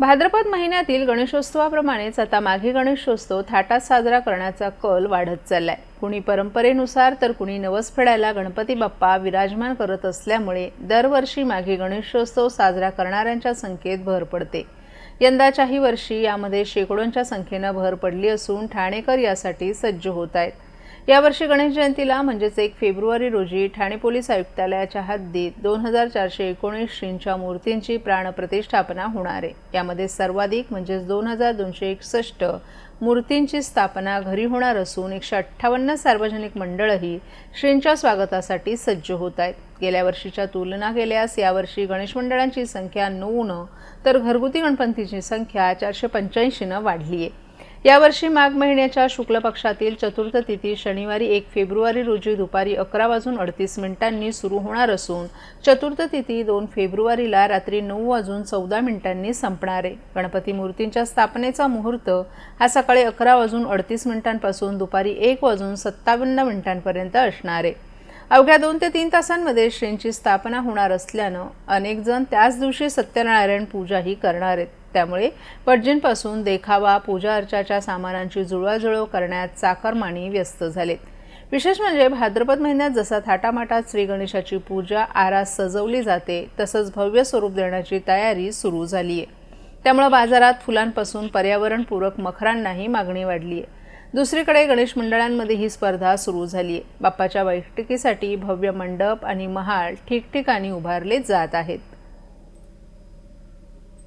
भाद्रपद महिन्यातील गणेशोत्सवाप्रमाणेच आता माघी गणेशोत्सव थाटात साजरा करण्याचा कल वाढत चाललाय. कुणी परंपरेनुसार तर कुणी नवस फेडायला गणपती बाप्पा विराजमान करत असल्यामुळे दरवर्षी माघी गणेशोत्सव साजरा करणाऱ्यांच्या संख्येत भर पडते. यंदाच्याही वर्षी यामध्ये शेकडोंच्या संख्येनं भर पडली असून ठाणेकर यासाठी सज्ज होत आहेत. यावर्षी गणेश जयंतीला म्हणजेच एक फेब्रुवारी रोजी ठाणे पोलीस आयुक्तालयाच्या हद्दीत दोन हजार चारशे एकोणीस श्रींच्या मूर्तींची प्राणप्रतिष्ठापना होणार आहे. यामध्ये सर्वाधिक म्हणजेच दोन हजार दोनशे एकसष्ट मूर्तींची स्थापना घरी होणार असून एकशे अठ्ठावन्न सार्वजनिक मंडळही श्रींच्या स्वागतासाठी सज्ज होत आहेत. गेल्या वर्षीच्या तुलना केल्यास यावर्षी गणेश मंडळांची संख्या नऊनं तर घरगुती गणपतींची संख्या चारशे पंच्याऐंशीनं वाढली आहे. यावर्षी माघ महिन्याच्या शुक्ल पक्षातील चतुर्थ तिथी शनिवारी एक फेब्रुवारी रोजी दुपारी अकरा वाजून अडतीस मिनिटांनी सुरू होणार असून चतुर्थ तिथी दोन फेब्रुवारीला रात्री नऊ वाजून चौदा मिनिटांनी संपणार आहे. गणपती मूर्तींच्या स्थापनेचा मुहूर्त हा सकाळी अकरा वाजून अडतीस मिनिटांपासून दुपारी एक वाजून सत्तावन्न मिनिटांपर्यंत असणार आहे. अवघ्या दोन ते तीन तासांमध्ये श्रींची स्थापना होणार असल्यानं अनेक जण त्याच दिवशी सत्यनारायण पूजाही करणार आहेत. त्यामुळे पटजींपासून देखावा पूजा अर्चाच्या सामानांची जुळवाजुळव करण्यात चाकरमानी व्यस्त झालेत विशेष म्हणजे भाद्रपद महिन्यात जसा थाटामाटात श्री गणेशाची पूजा आरास सजवली जाते तसंच भव्य स्वरूप देण्याची तयारी सुरू झाली आहे त्यामुळं बाजारात फुलांपासून पर्यावरणपूरक मखरांनाही मागणी वाढली आहे दुसरीकडे गणेश मंडळांमध्ये ही स्पर्धा सुरू झाली आहे बाप्पाच्या बैठकीसाठी भव्य मंडप आणि महाल ठिकठिकाणी उभारले जात आहेत.